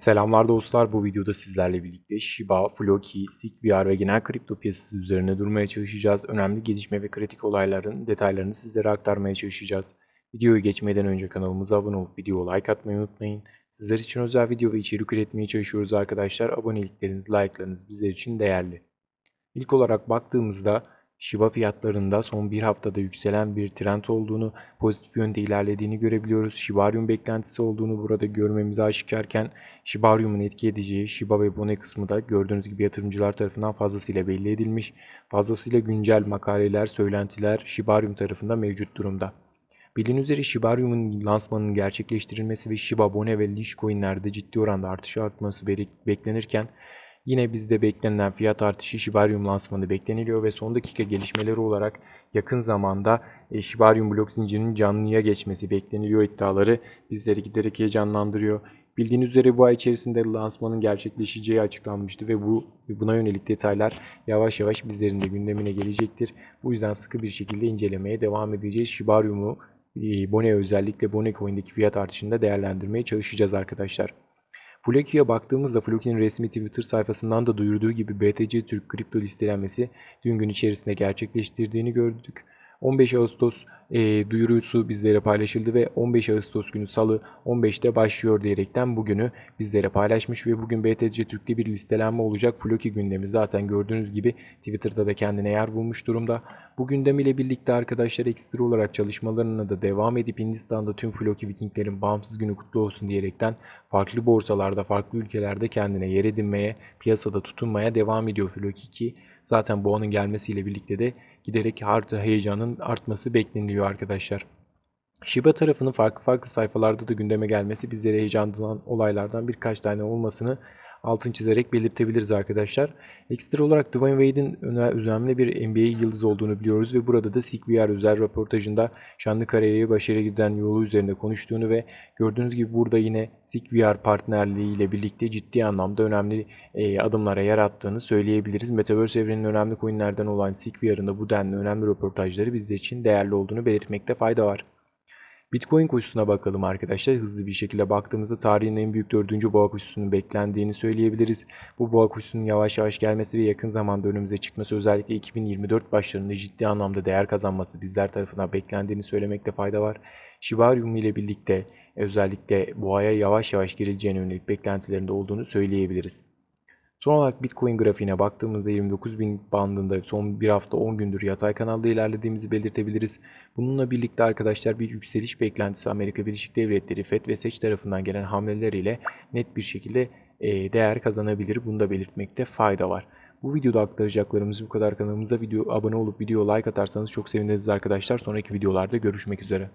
Selamlar dostlar. Bu videoda sizlerle birlikte Shiba, Floki, SigVR ve genel kripto piyasası üzerine durmaya çalışacağız. Önemli gelişme ve kritik olayların detaylarını sizlere aktarmaya çalışacağız. Videoyu geçmeden önce kanalımıza abone olup videoya like atmayı unutmayın. Sizler için özel video ve içerik üretmeye çalışıyoruz arkadaşlar. Abonelikleriniz, like'larınız bizler için değerli. İlk olarak baktığımızda Shiba fiyatlarında son bir haftada yükselen bir trend olduğunu, pozitif yönde ilerlediğini görebiliyoruz. Shibarium beklentisi olduğunu burada görmemiz aşikarken Shibarium'un etki edeceği Shiba ve Bone kısmı da gördüğünüz gibi yatırımcılar tarafından fazlasıyla belli edilmiş. Fazlasıyla güncel makaleler, söylentiler Shibarium tarafında mevcut durumda. Bildiğiniz üzere Shibarium'un lansmanının gerçekleştirilmesi ve Shiba, Bone ve Litecoin'lerde ciddi oranda artış artması beklenirken Yine bizde beklenen fiyat artışı Shibarium lansmanı bekleniliyor ve son dakika gelişmeleri olarak yakın zamanda e, blok zincirinin canlıya geçmesi bekleniliyor iddiaları bizleri giderek heyecanlandırıyor. Bildiğiniz üzere bu ay içerisinde lansmanın gerçekleşeceği açıklanmıştı ve bu buna yönelik detaylar yavaş yavaş bizlerin de gündemine gelecektir. Bu yüzden sıkı bir şekilde incelemeye devam edeceğiz. Shibarium'u e, Bone özellikle Bone Coin'deki fiyat artışında değerlendirmeye çalışacağız arkadaşlar. Floki'ye baktığımızda Floki'nin resmi Twitter sayfasından da duyurduğu gibi BTC Türk kripto listelenmesi dün gün içerisinde gerçekleştirdiğini gördük. 15 Ağustos e, duyurusu bizlere paylaşıldı ve 15 Ağustos günü salı 15'te başlıyor diyerekten bugünü bizlere paylaşmış ve bugün BTC Türk'te bir listelenme olacak. Floki gündemi zaten gördüğünüz gibi Twitter'da da kendine yer bulmuş durumda. Bu gündem ile birlikte arkadaşlar ekstra olarak çalışmalarına da devam edip Hindistan'da tüm Floki Vikinglerin bağımsız günü kutlu olsun diyerekten farklı borsalarda, farklı ülkelerde kendine yer edinmeye, piyasada tutunmaya devam ediyor Floki ki zaten bu anın gelmesiyle birlikte de giderek heyecanın artması bekleniyor arkadaşlar. Shiba tarafının farklı farklı sayfalarda da gündeme gelmesi bizlere heyecanlanan olaylardan birkaç tane olmasını altın çizerek belirtebiliriz arkadaşlar. Ekstra olarak Dwayne Wade'in önemli bir NBA yıldızı olduğunu biliyoruz ve burada da SigVR özel röportajında şanlı kariyeri başarıya giden yolu üzerinde konuştuğunu ve gördüğünüz gibi burada yine SigVR partnerliği ile birlikte ciddi anlamda önemli e, adımlara yer attığını söyleyebiliriz. Metaverse evreninin önemli coinlerden olan SigVR'ın da bu denli önemli röportajları bizler için değerli olduğunu belirtmekte fayda var. Bitcoin koşusuna bakalım arkadaşlar. Hızlı bir şekilde baktığımızda tarihin en büyük dördüncü boğa koşusunun beklendiğini söyleyebiliriz. Bu boğa koşusunun yavaş yavaş gelmesi ve yakın zamanda önümüze çıkması özellikle 2024 başlarında ciddi anlamda değer kazanması bizler tarafından beklendiğini söylemekte fayda var. Shibarium ile birlikte özellikle boğaya yavaş yavaş girileceğine yönelik beklentilerinde olduğunu söyleyebiliriz. Son olarak Bitcoin grafiğine baktığımızda 29.000 bandında son bir hafta 10 gündür yatay kanalda ilerlediğimizi belirtebiliriz. Bununla birlikte arkadaşlar bir yükseliş beklentisi Amerika Birleşik Devletleri FED ve SEC tarafından gelen hamleler ile net bir şekilde e, değer kazanabilir. Bunu da belirtmekte fayda var. Bu videoda aktaracaklarımız bu kadar kanalımıza video abone olup video like atarsanız çok seviniriz arkadaşlar. Sonraki videolarda görüşmek üzere.